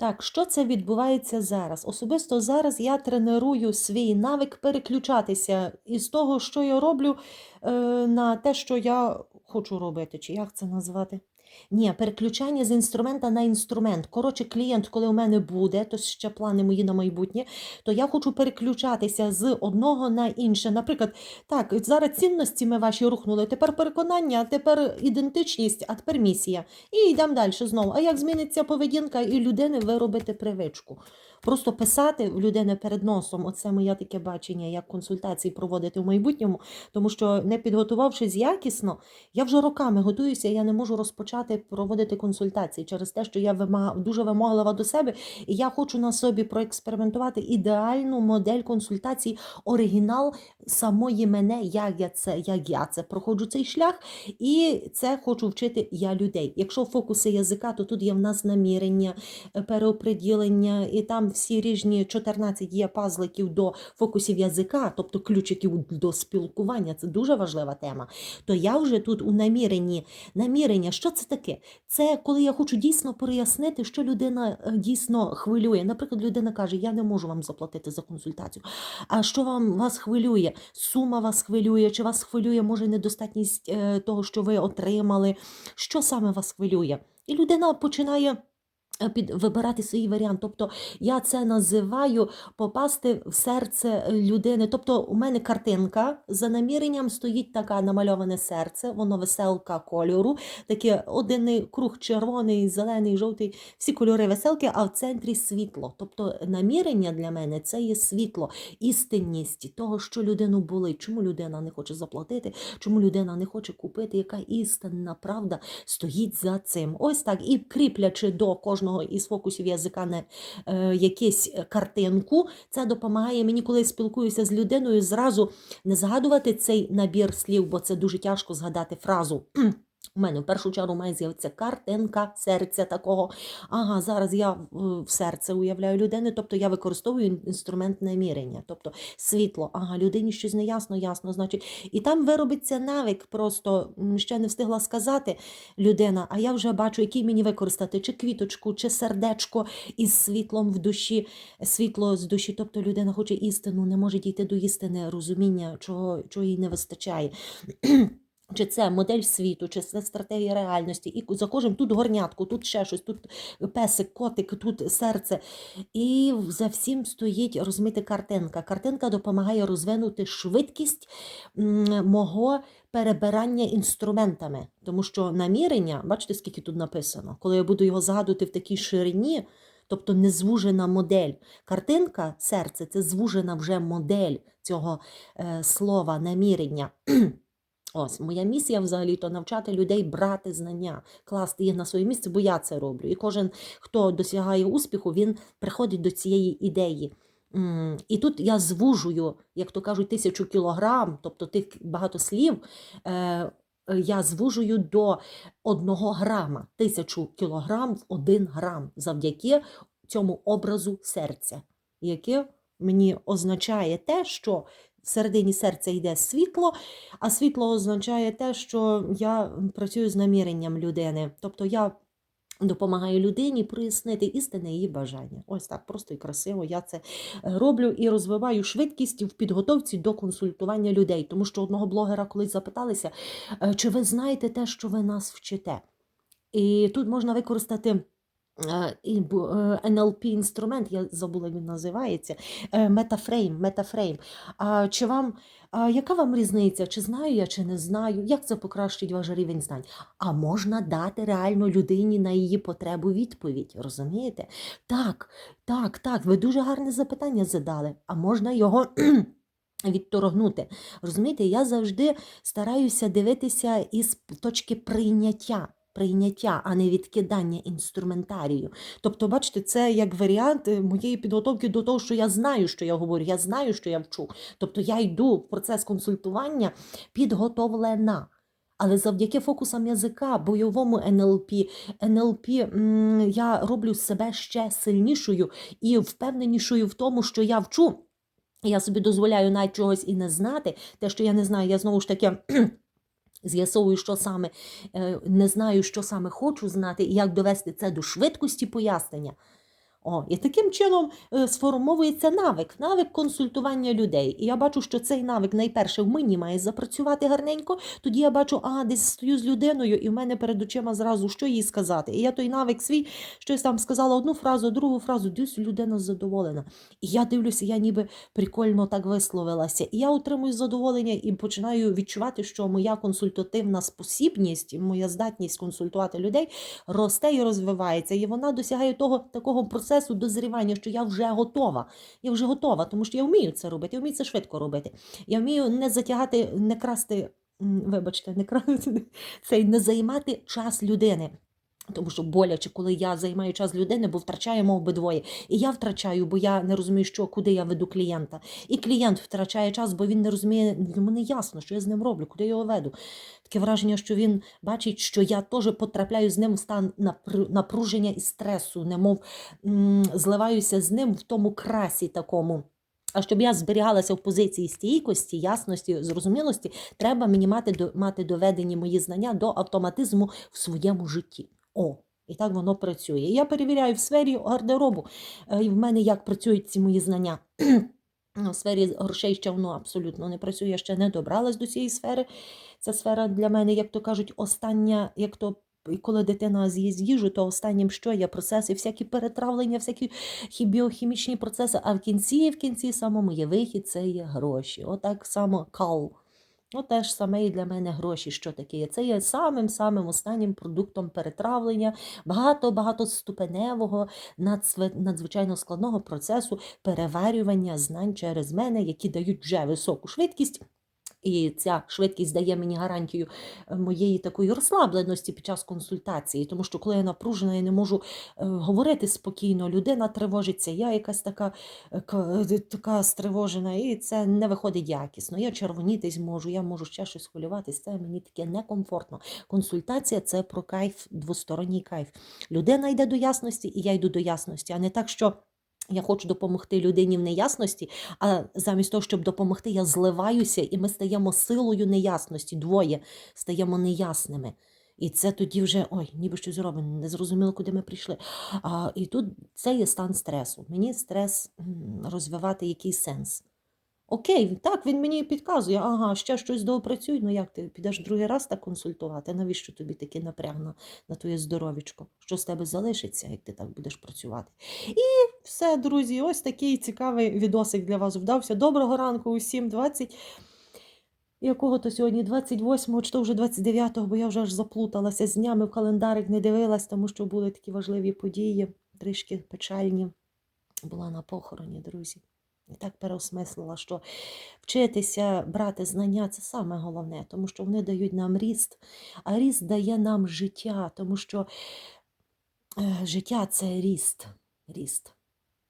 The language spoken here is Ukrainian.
Так, що це відбувається зараз? Особисто зараз я тренирую свій навик переключатися із того, що я роблю, е, на те, що я хочу робити, чи як це назвати? Ні, переключання з інструмента на інструмент. Коротше, клієнт, коли у мене буде, то ще плани мої на майбутнє, то я хочу переключатися з одного на інше. Наприклад, так, зараз цінності ми ваші рухнули, тепер переконання, тепер ідентичність, а тепер місія. І йдемо далі знову. А як зміниться поведінка і людини, ви робите привичку. Просто писати в людини перед носом, оце моє таке бачення, як консультації проводити в майбутньому, тому що не підготувавшись якісно, я вже роками готуюся, я не можу розпочати проводити консультації через те, що я вимаг... дуже вимоглива до себе, і я хочу на собі проекспериментувати ідеальну модель консультацій, оригінал самої мене, як я це, як я це проходжу цей шлях, і це хочу вчити я людей. Якщо фокуси язика, то тут є в нас намірення, е, переоприділення, і там всі ріжні 14 є пазликів до фокусів язика, тобто ключиків до спілкування. Це дуже важлива тема. То я вже тут у наміренні. Намірення, що це таке? Це коли я хочу дійсно прояснити, що людина е, дійсно хвилює. Наприклад, людина каже: Я не можу вам заплатити за консультацію. А що вам вас хвилює? Сума вас хвилює, чи вас хвилює, може, недостатність е, того, що ви отримали? Що саме вас хвилює? І людина починає. Е, Під вибирати свій варіант, тобто я це називаю попасти в серце е, людини. Тобто, у мене картинка за наміренням стоїть така намальоване серце, воно веселка кольору, таке один круг червоний, зелений, жовтий, всі кольори веселки, а в центрі світло. Тобто намірення для мене це є світло, істинність того, що людину болить, чому людина не хоче заплатити, чому людина не хоче купити, яка істинна правда стоїть за цим. Ось так. І кріплячи до кожного із фокусів язика на е, якусь картинку, це допомагає мені, коли я спілкуюся з людиною, зразу не згадувати цей набір слів, бо це дуже тяжко згадати фразу. У мене в першу чергу має з'явитися картинка серця такого. Ага, зараз я в в серце уявляю людини, тобто я використовую інструмент намірення, тобто світло. Ага, людині щось не ясно, ясно, значить. І там виробиться навик, просто ще не встигла сказати людина, а я вже бачу, який мені використати, чи квіточку, чи сердечко із світлом в душі, світло з душі. Тобто людина хоче істину, не може дійти до істини, розуміння, чого, чого їй не вистачає. Чи це модель світу, чи це стратегія реальності, і за кожним тут горнятку, тут ще щось, тут песик, котик, тут серце. І за всім стоїть розмита картинка. Картинка допомагає розвинути швидкість мого перебирання інструментами. Тому що намірення, бачите, скільки тут написано, коли я буду його згадувати в такій ширині. Тобто не звужена модель. Картинка серце це звужена вже модель цього е, слова намірення. Ось моя місія взагалі то навчати людей брати знання, класти їх на своє місце, бо я це роблю. І кожен, хто досягає успіху, він приходить до цієї ідеї. І тут я звужую, як то кажуть, тисячу кілограм, тобто тих багато слів. е, Я звужую до одного грама, тисячу кілограм в один грам завдяки цьому образу серця, яке мені означає те, що всередині серця йде світло, а світло означає те, що я працюю з наміренням людини. Тобто я допомагаю людині прояснити істинне її бажання. Ось так просто і красиво я це роблю і розвиваю швидкість в підготовці до консультування людей. Тому що одного блогера колись запиталися, е, чи ви знаєте те, що ви нас вчите? І тут можна використати. Е, е, NLP інструмент, я забула, він називається, е, метафрейм, метафрейм. Чи вам, яка вам різниця? Чи знаю я, чи не знаю? Як це покращить ваш рівень знань? А можна дати реально людині на її потребу відповідь, розумієте? Так, так, так, ви дуже гарне запитання задали, а можна його. Відторгнути. Розумієте, я завжди стараюся дивитися із точки прийняття. Прийняття, а не відкидання інструментарію. Тобто, бачите, це як варіант е, моєї підготовки до того, що я знаю, що я говорю, я знаю, що я вчу. Тобто я йду в процес консультування підготовлена. Але завдяки фокусам язика, бойовому НЛП, НЛП я роблю себе ще сильнішою і впевненішою в тому, що я вчу. Я собі дозволяю навіть чогось і не знати. Те, що я не знаю, я знову ж таки. З'ясовую, що саме е, не знаю, що саме хочу знати, і як довести це до швидкості пояснення. О, і таким чином е, сформовується навик, навик консультування людей. І я бачу, що цей навик найперше в мені має запрацювати гарненько. Тоді я бачу, а десь стою з людиною, і в мене перед очима зразу що їй сказати. І я той навик свій щось там сказала одну фразу, другу фразу, десь людина задоволена. І я дивлюся, я ніби прикольно так висловилася. І я отримую задоволення і починаю відчувати, що моя консультативна спосібність, моя здатність консультувати людей росте і розвивається. І вона досягає того такого процесу дозрівання, що я вже готова. Я вже готова, тому що я вмію це робити, я вмію це швидко робити. Я вмію не затягати, не красти, вибачте, не красти, цей не займати час людини. Тому що боляче, коли я займаю час людини, бо втрачаємо обидвоє. І я втрачаю, бо я не розумію, що куди я веду клієнта. І клієнт втрачає час, бо він не розуміє, йому не ясно, що я з ним роблю, куди я його веду. Таке враження, що він бачить, що я теж потрапляю з ним в стан напру- напруження і стресу, немов зливаюся з ним в тому красі такому. А щоб я зберігалася в позиції стійкості, ясності, зрозумілості, треба мені мати, мати доведені мої знання до автоматизму в своєму житті. О, і так воно працює. Я перевіряю в сфері гардеробу, е, і в мене як працюють ці мої знання. В сфері грошей ще воно абсолютно не працює, ще не добралась до цієї сфери. Ця сфера для мене, як то кажуть, остання, як то. Коли дитина з'їсть їжу, то останнім що є процеси, всякі перетравлення, всякі біохімічні процеси. А в кінці, в кінці самому є вихід, це є гроші. Отак само кал. Ну, теж саме і для мене гроші, що таке. Це є самим-самим останнім продуктом перетравлення, багато-багато ступеневого, надзвичайно складного процесу переварювання знань через мене, які дають вже високу швидкість. І ця швидкість дає мені гарантію е, моєї такої розслабленості під час консультації, тому що коли я напружена, я не можу е, говорити спокійно, людина тривожиться, я якась така, е, така стривожена, і це не виходить якісно. Я червонітись можу, я можу ще щось хвилюватись, це мені таке некомфортно. Консультація це про кайф, двосторонній кайф. Людина йде до ясності, і я йду до ясності, а не так, що. Я хочу допомогти людині в неясності, а замість того, щоб допомогти, я зливаюся, і ми стаємо силою неясності. Двоє стаємо неясними. І це тоді вже ой, ніби щось зроблено, не зрозуміло, куди ми прийшли. А, і тут це є стан стресу. Мені стрес розвивати який сенс. Окей, так, він мені підказує, ага, ще щось доопрацюй. Ну як ти підеш другий раз так консультувати? Навіщо тобі такий напряг на, твоє здоровічко? Що з тебе залишиться, як ти так будеш працювати? І все, друзі, ось такий цікавий відосик для вас вдався. Доброго ранку усім 20. Якого то сьогодні 28-го, чи то вже 29-го, бо я вже аж заплуталася з днями в календарик не дивилась, тому що були такі важливі події, трішки печальні. Була на похороні, друзі. Так переосмислила, що вчитися, брати знання це саме головне, тому що вони дають нам ріст, а ріст дає нам життя, тому що е, життя це ріст. ріст.